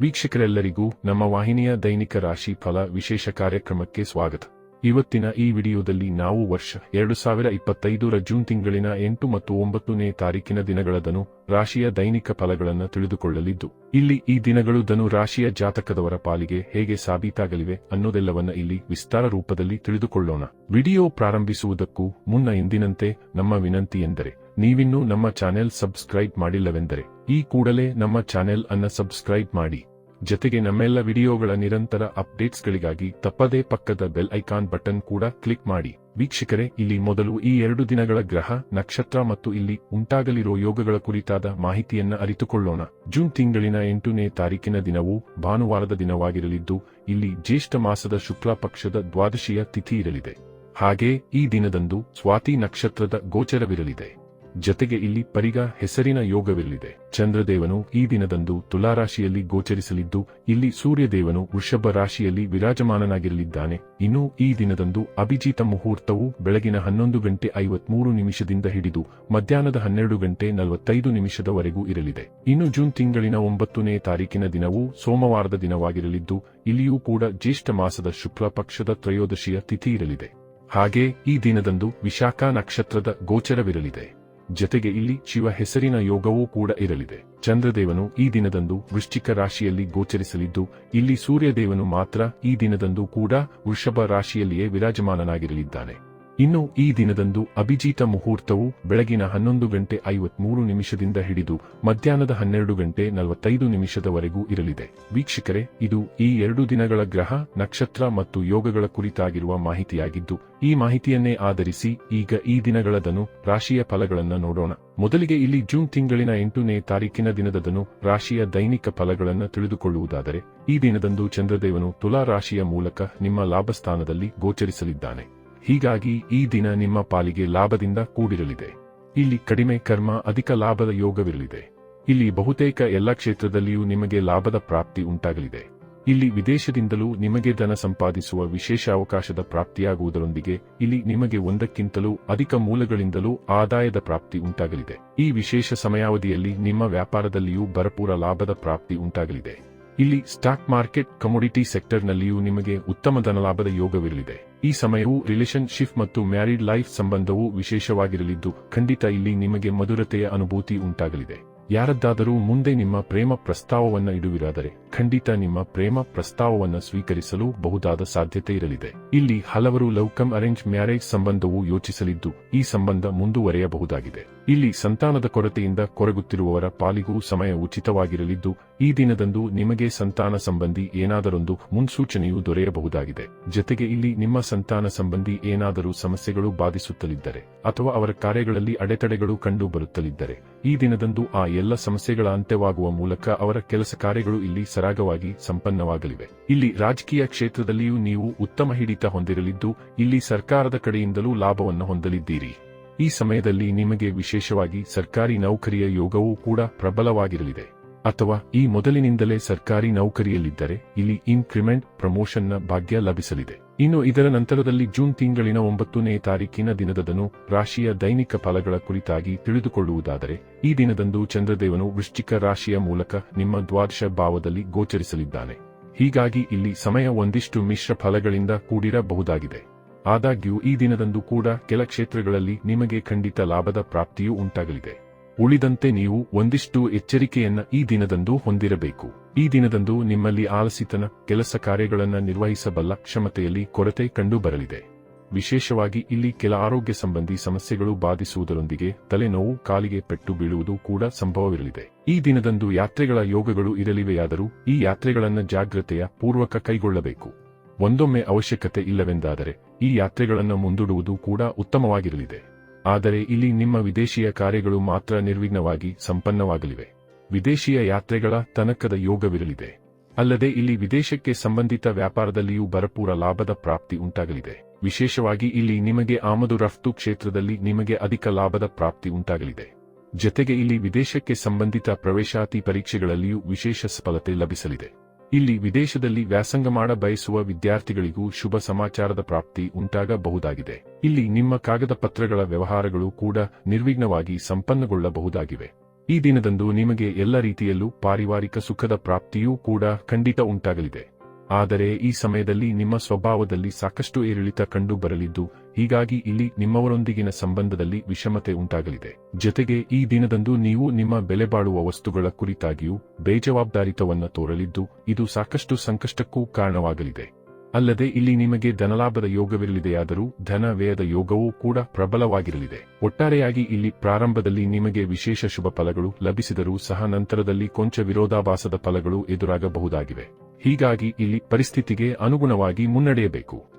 ವೀಕ್ಷಕರೆಲ್ಲರಿಗೂ ನಮ್ಮ ವಾಹಿನಿಯ ದೈನಿಕ ರಾಶಿ ಫಲ ವಿಶೇಷ ಕಾರ್ಯಕ್ರಮಕ್ಕೆ ಸ್ವಾಗತ. ಇವತ್ತಿನ ಈ ವಿಡಿಯೋದಲ್ಲಿ ನಾವು ವರ್ಷ ಎರಡು ಸಾವಿರ ಇಪ್ಪತ್ತೈದರ ಜೂನ್ ತಿಂಗಳಿನ ಎಂಟು ಮತ್ತು ಒಂಬತ್ತನೇ ತಾರೀಕಿನ ದಿನಗಳ ಧನು ರಾಶಿಯ ದೈನಿಕ ಫಲಗಳನ್ನು ತಿಳಿದುಕೊಳ್ಳಲಿದ್ದು, ಇಲ್ಲಿ ಈ ದಿನಗಳು ಧನು ರಾಶಿಯ ಜಾತಕದವರ ಪಾಲಿಗೆ ಹೇಗೆ ಸಾಬೀತಾಗಲಿವೆ ಅನ್ನೋದೆಲ್ಲವನ್ನ ಇಲ್ಲಿ ವಿಸ್ತಾರ ರೂಪದಲ್ಲಿ ತಿಳಿದುಕೊಳ್ಳೋಣ. ವಿಡಿಯೋ ಪ್ರಾರಂಭಿಸುವುದಕ್ಕೂ ಮುನ್ನ ಎಂದಿನಂತೆ ನಮ್ಮ ವಿನಂತಿ ಎಂದರೆ ನೀವಿನ್ನೂ ನಮ್ಮ ಚಾನೆಲ್ ಸಬ್ಸ್ಕ್ರೈಬ್ ಮಾಡಿಲ್ಲವೆಂದರೆ, ಈ ಕೂಡಲೇ ನಮ್ಮ ಚಾನೆಲ್ ಅನ್ನ ಸಬ್ಸ್ಕ್ರೈಬ್ ಮಾಡಿ. ಜತೆಗೆ ನಮ್ಮೆಲ್ಲ ವಿಡಿಯೋಗಳ ನಿರಂತರ ಅಪ್ಡೇಟ್ಸ್ಗಳಿಗಾಗಿ ತಪ್ಪದೇ ಪಕ್ಕದ ಬೆಲ್ ಐಕಾನ್ ಬಟನ್ ಕೂಡ ಕ್ಲಿಕ್ ಮಾಡಿ. ವೀಕ್ಷಕರೇ, ಇಲ್ಲಿ ಮೊದಲು ಈ ಎರಡು ದಿನಗಳ ಗ್ರಹ, ನಕ್ಷತ್ರ ಮತ್ತು ಇಲ್ಲಿ ಉಂಟಾಗಲಿರೋ ಯೋಗಗಳ ಕುರಿತಾದ ಮಾಹಿತಿಯನ್ನ ಅರಿತುಕೊಳ್ಳೋಣ. ಜೂನ್ ತಿಂಗಳಿನ ಎಂಟನೇ ತಾರೀಕಿನ ದಿನವು ಭಾನುವಾರದ ದಿನವಾಗಿರಲಿದ್ದು, ಇಲ್ಲಿ ಜ್ಯೇಷ್ಠ ಮಾಸದ ಶುಕ್ಲ ಪಕ್ಷದ ದ್ವಾದಶಿಯ ತಿಥಿ ಇರಲಿದೆ. ಹಾಗೆ ಈ ದಿನದಂದು ಸ್ವಾತಿ ನಕ್ಷತ್ರದ ಗೋಚರವಿರಲಿದೆ. ಜತೆಗೆ ಇಲ್ಲಿ ಪರಿಗ ಹೆಸರಿನ ಯೋಗವಿರಲಿದೆ ಚಂದ್ರದೇವನು ಈ ದಿನದಂದು ತುಲಾರಾಶಿಯಲ್ಲಿ ಗೋಚರಿಸಲಿದ್ದು, ಇಲ್ಲಿ ಸೂರ್ಯದೇವನು ವೃಷಭ ರಾಶಿಯಲ್ಲಿ ವಿರಾಜಮಾನನಾಗಿರಲಿದ್ದಾನೆ. ಇನ್ನು ಈ ದಿನದಂದು ಅಭಿಜಿತ ಮುಹೂರ್ತವು ಬೆಳಗಿನ ಹನ್ನೊಂದು ಗಂಟೆ ಐವತ್ಮೂರು ನಿಮಿಷದಿಂದ ಹಿಡಿದು, ಮಧ್ಯಾಹ್ನದ ಹನ್ನೆರಡು ಗಂಟೆ ನಲವತ್ತೈದು ನಿಮಿಷದವರೆಗೂ ಇರಲಿದೆ. ಇನ್ನು ಜೂನ್ ತಿಂಗಳಿನ ಒಂಬತ್ತನೇ ತಾರೀಕಿನ ದಿನವು ಸೋಮವಾರದ ದಿನವಾಗಿರಲಿದ್ದು, ಇಲ್ಲಿಯೂ ಕೂಡ ಜ್ಯೇಷ್ಠ ಮಾಸದ ಶುಕ್ಲ ಪಕ್ಷದ ತ್ರಯೋದಶಿಯ ತಿಥಿ ಇರಲಿದೆ. ಹಾಗೆ ಈ ದಿನದಂದು ವಿಶಾಖ ನಕ್ಷತ್ರದ ಗೋಚರವಿರಲಿದೆ. ಜತೆಗೆ ಇಲ್ಲಿ ಶಿವ ಹೆಸರಿನ ಯೋಗವೂ ಕೂಡ ಇರಲಿದೆ. ಚಂದ್ರದೇವನು ಈ ದಿನದಂದು ವೃಶ್ಚಿಕ ರಾಶಿಯಲ್ಲಿ ಗೋಚರಿಸಲಿದ್ದು, ಇಲ್ಲಿ ಸೂರ್ಯದೇವನು ಮಾತ್ರ ಈ ದಿನದಂದು ಕೂಡ ವೃಷಭ ರಾಶಿಯಲ್ಲಿಯೇ ವಿರಾಜಮಾನನಾಗಿರಲಿದ್ದಾನೆ. ಇನ್ನು ಈ ದಿನದಂದು ಅಭಿಜಿತ ಮುಹೂರ್ತವು ಬೆಳಗಿನ ಹನ್ನೊಂದು ಗಂಟೆ ಐವತ್ಮೂರು ನಿಮಿಷದಿಂದ ಹಿಡಿದು ಮಧ್ಯಾಹ್ನದ ಹನ್ನೆರಡು ಗಂಟೆ ನಲವತ್ತೈದು ನಿಮಿಷದವರೆಗೂ ಇರಲಿದೆ. ವೀಕ್ಷಕರೇ, ಇದು ಈ ಎರಡು ದಿನಗಳ ಗ್ರಹ, ನಕ್ಷತ್ರ ಮತ್ತು ಯೋಗಗಳ ಕುರಿತಾಗಿರುವ ಮಾಹಿತಿಯಾಗಿದ್ದು, ಈ ಮಾಹಿತಿಯನ್ನೇ ಆಧರಿಸಿ ಈಗ ಈ ದಿನಗಳದನು ರಾಶಿಯ ಫಲಗಳನ್ನು ನೋಡೋಣ. ಮೊದಲಿಗೆ ಇಲ್ಲಿ ಜೂನ್ ತಿಂಗಳಿನ ಎಂಟನೇ ತಾರೀಕಿನ ದಿನದದನು ರಾಶಿಯ ದೈನಿಕ ಫಲಗಳನ್ನು ತಿಳಿದುಕೊಳ್ಳುವುದಾದರೆ, ಈ ದಿನದಂದು ಚಂದ್ರದೇವನು ತುಲಾ ರಾಶಿಯ ಮೂಲಕ ನಿಮ್ಮ ಲಾಭಸ್ಥಾನದಲ್ಲಿ ಗೋಚರಿಸಲಿದ್ದಾನೆ. ಹೀಗಾಗಿ ಈ ದಿನ ನಿಮ್ಮ ಪಾಲಿಗೆ ಲಾಭದಿಂದ ಕೂಡಿರಲಿದೆ. ಇಲ್ಲಿ ಕಡಿಮೆ ಕರ್ಮ ಅಧಿಕ ಲಾಭದ ಯೋಗವಿರಲಿದೆ. ಇಲ್ಲಿ ಬಹುತೇಕ ಎಲ್ಲ ಕ್ಷೇತ್ರದಲ್ಲಿಯೂ ನಿಮಗೆ ಲಾಭದ ಪ್ರಾಪ್ತಿ ಉಂಟಾಗಲಿದೆ. ಇಲ್ಲಿ ವಿದೇಶದಿಂದಲೂ ನಿಮಗೆ ಧನ ಸಂಪಾದಿಸುವ ವಿಶೇಷ ಅವಕಾಶದ ಪ್ರಾಪ್ತಿಯಾಗುವುದರೊಂದಿಗೆ ಇಲ್ಲಿ ನಿಮಗೆ ಒಂದಕ್ಕಿಂತಲೂ ಅಧಿಕ ಮೂಲಗಳಿಂದಲೂ ಆದಾಯದ ಪ್ರಾಪ್ತಿ ಉಂಟಾಗಲಿದೆ. ಈ ವಿಶೇಷ ಸಮಯಾವಧಿಯಲ್ಲಿ ನಿಮ್ಮ ವ್ಯಾಪಾರದಲ್ಲಿಯೂ ಭರಪೂರ ಲಾಭದ ಪ್ರಾಪ್ತಿ ಉಂಟಾಗಲಿದೆ. ಇಲ್ಲಿ ಸ್ಟಾಕ್ ಮಾರ್ಕೆಟ್, ಕಮೋಡಿಟಿ ಸೆಕ್ಟರ್ನಲ್ಲಿಯೂ ನಿಮಗೆ ಉತ್ತಮ ಧನಲಾಭದ ಯೋಗವಿರಲಿದೆ. ಈ ಸಮಯವು ರಿಲೇಶನ್ಶಿಪ್ ಮತ್ತು ಮ್ಯಾರಿಡ್ ಲೈಫ್ ಸಂಬಂಧವು ವಿಶೇಷವಾಗಿರಲಿದ್ದು, ಖಂಡಿತ ಇಲ್ಲಿ ನಿಮಗೆ ಮಧುರತೆಯ ಅನುಭೂತಿ ಉಂಟಾಗಲಿದೆ. ಯಾರದ್ದಾದರೂ ಮುಂದೆ ನಿಮ್ಮ ಪ್ರೇಮ ಪ್ರಸ್ತಾವವನ್ನು ಇಡುವಿರಾದರೆ ಖಂಡಿತ ನಿಮ್ಮ ಪ್ರೇಮ ಪ್ರಸ್ತಾವವನ್ನು ಸ್ವೀಕರಿಸಲು ಬಹುದಾದ ಸಾಧ್ಯತೆ ಇರಲಿದೆ. ಇಲ್ಲಿ ಹಲವರು ಲವ್ ಅರೇಂಜ್ ಮ್ಯಾರೇಜ್ ಸಂಬಂಧವು ಯೋಚಿಸಲಿದ್ದು, ಈ ಸಂಬಂಧ ಮುಂದುವರೆಯಬಹುದಾಗಿದೆ. ಇಲ್ಲಿ ಸಂತಾನದ ಕೊರತೆಯಿಂದ ಕೊರಗುತ್ತಿರುವವರ ಪಾಲಿಗೂ ಸಮಯ ಉಚಿತವಾಗಿರಲಿದ್ದು, ಈ ದಿನದಂದು ನಿಮಗೆ ಸಂತಾನ ಸಂಬಂಧಿ ಏನಾದರೊಂದು ಮುನ್ಸೂಚನೆಯು ದೊರೆಯಬಹುದಾಗಿದೆ. ಜತೆಗೆ ಇಲ್ಲಿ ನಿಮ್ಮ ಸಂತಾನ ಸಂಬಂಧಿ ಏನಾದರೂ ಸಮಸ್ಯೆಗಳು ಬಾಧಿಸುತ್ತಲಿದ್ದರೆ, ಅಥವಾ ಅವರ ಕಾರ್ಯಗಳಲ್ಲಿ ಅಡೆತಡೆಗಳು ಕಂಡು ಬರುತ್ತಲಿದ್ದರೆ ಈ ದಿನದಂದು ಆ ಎಲ್ಲ ಸಮಸ್ಯೆಗಳ ಅಂತ್ಯವಾಗುವ ಮೂಲಕ ಅವರ ಕೆಲಸ ಕಾರ್ಯಗಳು ಇಲ್ಲಿ ಸರಾಗವಾಗಿ ಸಂಪನ್ನವಾಗಲಿವೆ. ಇಲ್ಲಿ ರಾಜಕೀಯ ಕ್ಷೇತ್ರದಲ್ಲಿಯೂ ನೀವು ಉತ್ತಮ ಹಿಡಿತ ಹೊಂದಿರಲಿದ್ದು, ಇಲ್ಲಿ ಸರ್ಕಾರದ ಕಡೆಯಿಂದಲೂ ಲಾಭವನ್ನು ಹೊಂದಲಿದ್ದೀರಿ. ಈ ಸಮಯದಲ್ಲಿ ನಿಮಗೆ ವಿಶೇಷವಾಗಿ ಸರ್ಕಾರಿ ನೌಕರಿಯ ಯೋಗವೂ ಕೂಡ ಪ್ರಬಲವಾಗಿರಲಿದೆ. ಅಥವಾ ಈ ಮೊದಲಿನಿಂದಲೇ ಸರ್ಕಾರಿ ನೌಕರಿಯಲ್ಲಿದ್ದರೆ ಇಲ್ಲಿ ಇನ್ಕ್ರಿಮೆಂಟ್ ಪ್ರಮೋಷನ್ನ ಭಾಗ್ಯ ಲಭಿಸಲಿದೆ. ಇನ್ನು ಇದರ ನಂತರದಲ್ಲಿ ಜೂನ್ ತಿಂಗಳಿನ ಒಂಬತ್ತನೇ ತಾರೀಕಿನ ದಿನದದನು ರಾಶಿಯ ದೈನಿಕ ಫಲಗಳ ಕುರಿತಾಗಿ ತಿಳಿದುಕೊಳ್ಳುವುದಾದರೆ, ಈ ದಿನದಂದು ಚಂದ್ರದೇವನು ವೃಶ್ಚಿಕ ರಾಶಿಯ ಮೂಲಕ ನಿಮ್ಮ ದ್ವಾದಶ ಭಾವದಲ್ಲಿ ಗೋಚರಿಸಲಿದ್ದಾನೆ. ಹೀಗಾಗಿ ಇಲ್ಲಿ ಸಮಯ ಒಂದಿಷ್ಟು ಮಿಶ್ರ ಫಲಗಳಿಂದ ಕೂಡಿರಬಹುದಾಗಿದೆ. ಆದಾಗ್ಯೂ ಈ ದಿನದಂದು ಕೂಡ ಕೆಲ ಕ್ಷೇತ್ರಗಳಲ್ಲಿ ನಿಮಗೆ ಖಂಡಿತ ಲಾಭದ ಪ್ರಾಪ್ತಿಯೂ ಉಂಟಾಗಲಿದೆ. ಉಳಿದಂತೆ ನೀವು ಒಂದಿಷ್ಟು ಎಚ್ಚರಿಕೆಯನ್ನ ಈ ದಿನದಂದು ಹೊಂದಿರಬೇಕು. ಈ ದಿನದಂದು ನಿಮ್ಮಲ್ಲಿ ಆಲಸಿತನ, ಕೆಲಸ ಕಾರ್ಯಗಳನ್ನು ನಿರ್ವಹಿಸಬಲ್ಲ ಕ್ಷಮತೆಯಲ್ಲಿ ಕೊರತೆ ಕಂಡುಬರಲಿದೆ. ವಿಶೇಷವಾಗಿ ಇಲ್ಲಿ ಕೆಲ ಆರೋಗ್ಯ ಸಂಬಂಧಿ ಸಮಸ್ಯೆಗಳು ಬಾಧಿಸುವುದರೊಂದಿಗೆ ತಲೆನೋವು, ಕಾಲಿಗೆ ಪೆಟ್ಟು ಬೀಳುವುದು ಕೂಡ ಸಂಭವವಿರಲಿದೆ. ಈ ದಿನದಂದು ಯಾತ್ರೆಗಳ ಯೋಗಗಳು ಇರಲಿವೆಯಾದರೂ ಈ ಯಾತ್ರೆಗಳನ್ನು ಜಾಗ್ರತೆಯ ಪೂರ್ವಕ ಕೈಗೊಳ್ಳಬೇಕು. ಒಂದೊಮ್ಮೆ ಅವಶ್ಯಕತೆ ಇಲ್ಲವೆಂದಾದರೆ ಈ ಯಾತ್ರೆಗಳನ್ನು ಮುಂದೂಡುವುದು ಕೂಡ ಉತ್ತಮವಾಗಿರಲಿದೆ. ಆದರೆ ಇಲ್ಲಿ ನಿಮ್ಮ ವಿದೇಶಿಯ ಕಾರ್ಯಗಳು ಮಾತ್ರ ನಿರ್ವಿಘ್ನವಾಗಿ ಸಂಪನ್ನವಾಗಲಿವೆ. ವಿದೇಶಿಯ ಯಾತ್ರೆಗಳ ತನಕದ ಯೋಗವಿರಲಿದೆ. ಅಲ್ಲದೆ ಇಲ್ಲಿ ವಿದೇಶಕ್ಕೆ ಸಂಬಂಧಿತ ವ್ಯಾಪಾರದಲ್ಲಿಯೂ ಭರಪೂರ ಲಾಭದ ಪ್ರಾಪ್ತಿ ಉಂಟಾಗಲಿದೆ. ವಿಶೇಷವಾಗಿ ಇಲ್ಲಿ ನಿಮಗೆ ಆಮದು ರಫ್ತು ಕ್ಷೇತ್ರದಲ್ಲಿ ನಿಮಗೆ ಅಧಿಕ ಲಾಭದ ಪ್ರಾಪ್ತಿ ಉಂಟಾಗಲಿದೆ. ಜತೆಗೆ ಇಲ್ಲಿ ವಿದೇಶಕ್ಕೆ ಸಂಬಂಧಿತ ಪ್ರವೇಶಾತಿ ಪರೀಕ್ಷೆಗಳಲ್ಲಿಯೂ ವಿಶೇಷ ಸಫಲತೆ ಲಭಿಸಲಿದೆ. ಇಲ್ಲಿ ವಿದೇಶದಲ್ಲಿ ವ್ಯಾಸಂಗ ಮಾಡ ಬಯಸುವ ವಿದ್ಯಾರ್ಥಿಗಳಿಗೂ ಶುಭ ಸಮಾಚಾರದ ಪ್ರಾಪ್ತಿ ಉಂಟಾಗಬಹುದಾಗಿದೆ. ಇಲ್ಲಿ ನಿಮ್ಮ ಕಾಗದ ಪತ್ರಗಳ ವ್ಯವಹಾರಗಳು ಕೂಡ ನಿರ್ವಿಘ್ನವಾಗಿ ಸಂಪನ್ನಗೊಳ್ಳಬಹುದಾಗಿವೆ. ಈ ದಿನದಂದು ನಿಮಗೆ ಎಲ್ಲ ರೀತಿಯಲ್ಲೂ ಪಾರಿವಾರಿಕ ಸುಖದ ಪ್ರಾಪ್ತಿಯೂ ಕೂಡ ಖಂಡಿತ ಉಂಟಾಗಲಿದೆ. ಆದರೆ ಈ ಸಮಯದಲ್ಲಿ ನಿಮ್ಮ ಸ್ವಭಾವದಲ್ಲಿ ಸಾಕಷ್ಟು ಏರಿಳಿತ ಕಂಡು ಬರಲಿದ್ದು ಹೀಗಾಗಿ ಇಲ್ಲಿ ನಿಮ್ಮವರೊಂದಿಗಿನ ಸಂಬಂಧದಲ್ಲಿ ವಿಷಮತೆ ಉಂಟಾಗಲಿದೆ. ಜೊತೆಗೆ ಈ ದಿನದಂದು ನೀವು ನಿಮ್ಮ ಬೆಲೆ ಬಾಳುವ ವಸ್ತುಗಳ ಕುರಿತಾಗಿಯೂ ಬೇಜವಾಬ್ದಾರಿತವನ್ನು ತೋರಲಿದ್ದು, ಇದು ಸಾಕಷ್ಟು ಸಂಕಷ್ಟಕ್ಕೂ ಕಾರಣವಾಗಲಿದೆ. ಅಲ್ಲದೆ ಇಲ್ಲಿ ನಿಮಗೆ ಧನಲಾಭದ ಯೋಗವಿರಲಿದೆಯಾದರೂ ಧನ ವ್ಯಯದ ಯೋಗವೂ ಕೂಡ ಪ್ರಬಲವಾಗಿರಲಿದೆ. ಒಟ್ಟಾರೆಯಾಗಿ ಇಲ್ಲಿ ಪ್ರಾರಂಭದಲ್ಲಿ ನಿಮಗೆ ವಿಶೇಷ ಶುಭ ಫಲಗಳು ಲಭಿಸಿದರೂ ಸಹ ನಂತರದಲ್ಲಿ ಕೊಂಚ ವಿರೋಧಾಭಾಸದ ಫಲಗಳು ಎದುರಾಗಬಹುದಾಗಿವೆ. ಹೀಗಾಗಿ ಇಲ್ಲಿ ಪರಿಸ್ಥಿತಿಗೆ ಅನುಗುಣವಾಗಿ ಮುನ್ನಡೆಯಬೇಕು.